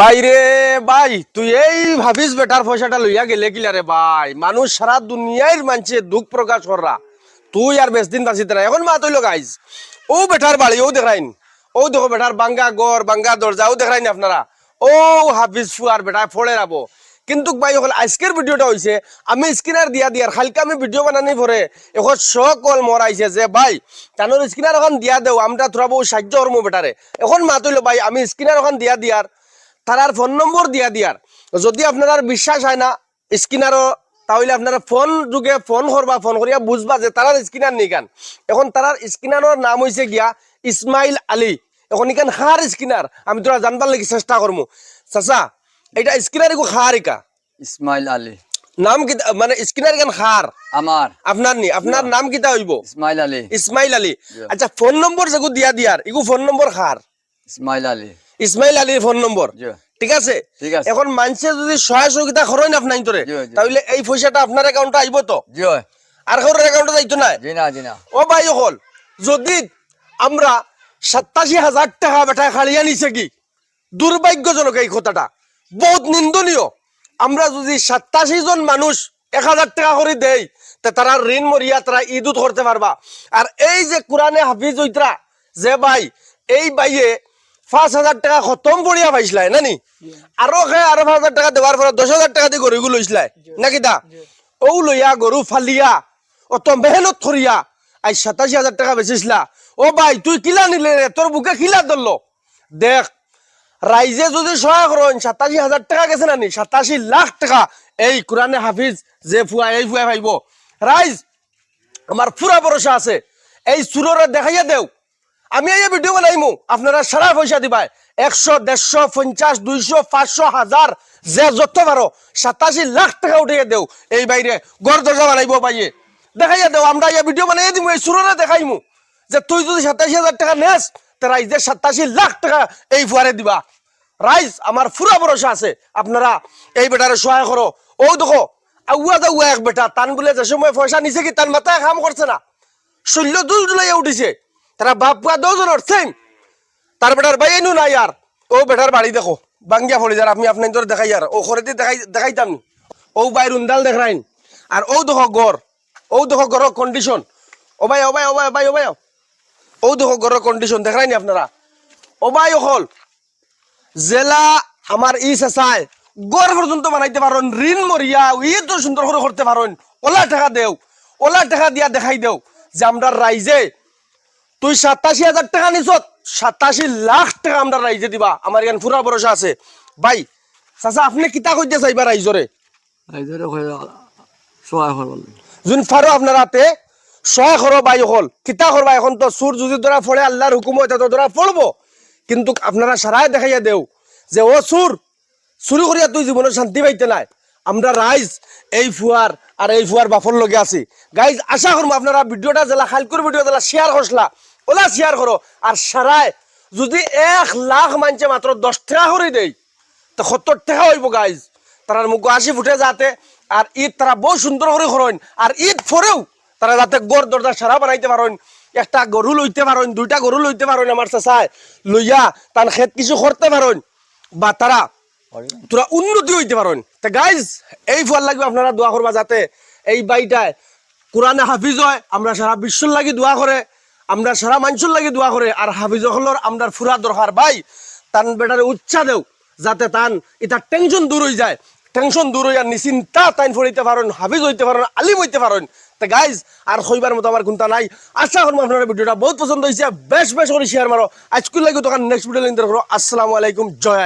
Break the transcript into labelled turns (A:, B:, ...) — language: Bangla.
A: বাইরে ভাই, তুই এই ভাবিস বেটার পয়সাটা লইয়া গেলে কিলা রে ভাই? মানুষ সারা দুনিয়ার মানছে দুঃখ প্রকাশ করা তুই আর বেশ দিন বাঁচিতে না এখন মা তৈল গাইজ ও বেটার বাড়ি, ও দেখাইন ও দেখো বেটার বাঙ্গা গড় বাঙ্গা দরজা, ও দেখাইন আপনারা। ও হাফিজ ফুয়ার বেটা, ফোড়ে রাবো। কিন্তু ভাই এখন আজকের ভিডিওটা হয়েছে আমি স্ক্রিনার দিয়া দিয়ার খালকে আমি ভিডিও বানানি পরে, এখন সকল মরাইছে যে, ভাই, তানোর স্ক্রিনার এখন দিয়া দেও আমরা বহু সাহায্য করব বেটারে। এখন মা তৈল ভাই, আমি স্ক্রিনার এখন দিয়া দিয়ার। তারার ফোন নম্বর দিয়া দিয়ার। যদি আপনার আর বিশ্বাস হয় না স্ক্রিনারও তাহলে আপনারা ফোন যুগে ফোন করবা ফোন করিয়া বুঝবা যে তারার স্ক্রিনার নেই গান এখন তারার স্ক্রিনারের নাম হয়েছে গিয়া ইসমাইল আলী। এখন ইখান হার স্ক্রিনার আমি তোরা জানবার লাগি চেষ্টা করব চাচা এটা স্ক্রিনার একো হার ইকা?
B: ইসমাইল আলী।
A: নাম কি মানে স্ক্রিনার ইখান হার?
B: আমার।
A: আপনার নি আপনার নাম কিতা হইব?
B: ইসমাইল আলী।
A: ইসমাইল আলী। আচ্ছা ফোন নম্বর যেগু দিয়া দিয়ার ইগু ফোন নম্বর হার।
B: ইসমাইল আলী।
A: ইসমাইল আলীর ফোন নম্বর ঠিক আছে? এখন মানুষে যদি সহায় সহযোগিতা করেন আপনার তোরে। তাহলে এই পয়সাটা আপনার অ্যাকাউন্টে আইব তো? আর কারোর অ্যাকাউন্টে যাইতো না ও ভাই হল যদি আমরা সাতাশি হাজার টাকা বেটা খালিয়া নিছে কি? দুর্ভাগ্যজনক এই কথাটা বহুত নিন্দনীয়। আমরা যদি সাতাশি জন মানুষ এক হাজার টাকা করে দেই তে তারা ঋণ মরিয়া তারা ঈদুত করতে পারবা। আর এই যে কোরআনে হাফিজ হইতরা যে ভাই এই বাইয়ে পাঁচ হাজার টাকা খতম করিয়া পাইছিলাই নানি? আরও খাই আরও পাঁচ হাজার টাকা দেওয়ার পরে দশ হাজার টাকা দিয়ে গরুগুলো লইছিলাই নাকি দা? ও লইয়া গরু ফালিয়া অত মেহনত করিয়া আজ সাতাশি হাজার টাকা বেচিছিলা। ও ভাই তুই কিলা নিলে রে তোর বুকে কিলা ধরলো দেখ রাইজে যদি সহায় করেন সাতাশি হাজার টাকা গেছে নানি সাতাশি লাখ টাকা। এই কোরআনে হাফিজ যে ফুয়া এই ফুয়া ভাইব রাইজ আমার পুরা ভরসা আছে। এই সুররে দেখাইয়া দেও। আমি এই ভিডিও বানাইমু। আপনারা সারা পয়সা দিবাই। একশো, দেড়শো, পঞ্চাশ, দুইশো, পাঁচশো, হাজার, যে যত পারো, সাতাশি লাখ টাকা উঠিয়ে দেও। এই বাইরে গড় দরজা বানাইব পাইয়ে দেখাইয়া দেও, আমরা এই ভিডিও বানাইয়া দিমু, এই সুররে দেখাইমু। যে তুই যদি সাতাশি হাজার টাকা নেস, তে রাইজে সাতাশি লাখ টাকা এই ফুয়ারে দিবা। রাইজ, আমার ফুরা ভরসা আছে। আপনারা এই বেটারে সহায় করো। ও দেখো, আউয়া দাউয়া এক বেটা তান বলে যে সময় পয়সা নিছে কি তার মাথায় কাম করছে না। শৈল্য দুল দুলাইয়া উঠিছে। তারা বাপ পুয়া দুজনের সেম তার বেটার ভাই এনু নাই আর ও বেটার বাড়ি দেখো। বাঙ্গিয়া ফলি যার আমি আপনার তোর দেখাই আর ও ঘরে দেখাই দেখাইতাম। ও বাইর উন্দাল দেখাইন। আর ও দেখো গড়। ও দেখো গড় কন্ডিশন ও ভাই ও ভাই ও ভাই ভাই ও ভাই ও দেখো গড় কন্ডিশন দেখাইনি আপনারা ও ভাই হল। জেলা আমার ই চেঁচায় গড় পর্যন্ত বানাইতে পারেন ঋণ মরিয়া ই তো সুন্দর করে করতে পারেন ওলা টাকা দেও। ওলা টাকা দিয়া দেখাই দেও। যে আমরা রাইজে তুই সাতাশি হাজার টাকা নিছ সাতাশি লাখ টাকা আমরা রাইজে দিবা আমার এখান পুরা ভরসা আছে। ভাই চাচা আপনি কিতা কইতে চাইবা রাইজরে?
B: এইদৰে সহায় করবেন
A: যোন ফারো আপনার হাতে সহায় করো বাই হল কিতা করবা? এখন তো সুর যদি ধরা ফলে আল্লাহর হুকুম হয় তো ধরা পড়ব কিন্তু আপনারা সারাই দেখাইয়া দেও যে ও সুর চুরি করিয়া তুই জীবনে শান্তি পাইতে নাই। আমরা রাইজ এই ফুয়ার আর এই ফুয়ার বাফর লগে আছি। গাইজ আশা করব আপনারা ভিডিওটা জেলা খালকুর ভিডিও জেলা শেয়ার করছিলা ওলা শেয়ার করো আর সারাই যদি এক লাখ মানছে মাত্র দশ টাকা করে দেই তো সত্তর টাকা হইব গাইজ তারার মুখ হাসি ফুটে যাতে আর ঈদ তারা বহু সুন্দর করে করেন আর ঈদ পরেও তারা যাতে গড় দরজা সারা বানাইতে পারেন একটা গরু লইতে পারেন দুইটা গরু লইতে পারেন আমার চাচায় লইয়া তার খেত কিছু করতে পারেন বা তারা তোরা উন্নতি হইতে পারেন তা গাইজ এই ফল লাগবে আপনারা দোয়া করবা যাতে এই বাড়িটায় কোরআনে হাফিজ হয় আমরা সারা বিশ্বর লাগি দোয়া করে আমরা সারা মানুষের লাগি দোয়া করে, আর হাফিজ হলর আমরা ফুরা দরকার ভাই, তান বেটারে উচ্চা দেও, যাতে তান এটা টেনশন দূর হয়ে যায়। টেনশন দূর হইয়া নিশ্চিন্তা তাইন ফরিতে পারেন, হাফিজ হইতে পারেন, আলিম হইতে পারেন। তা গাইজ আর হইবার মতো আমার কোনটা নাই। আশা করব আপনার ভিডিওটা বহুত পছন্দ হয়েছে বেশ বেশ করে শেয়ার মারো। আজকুল লাগি তখন নেক্সট ভিডিও লিঙ্ক করো। আসসালামু আলাইকুম। জয়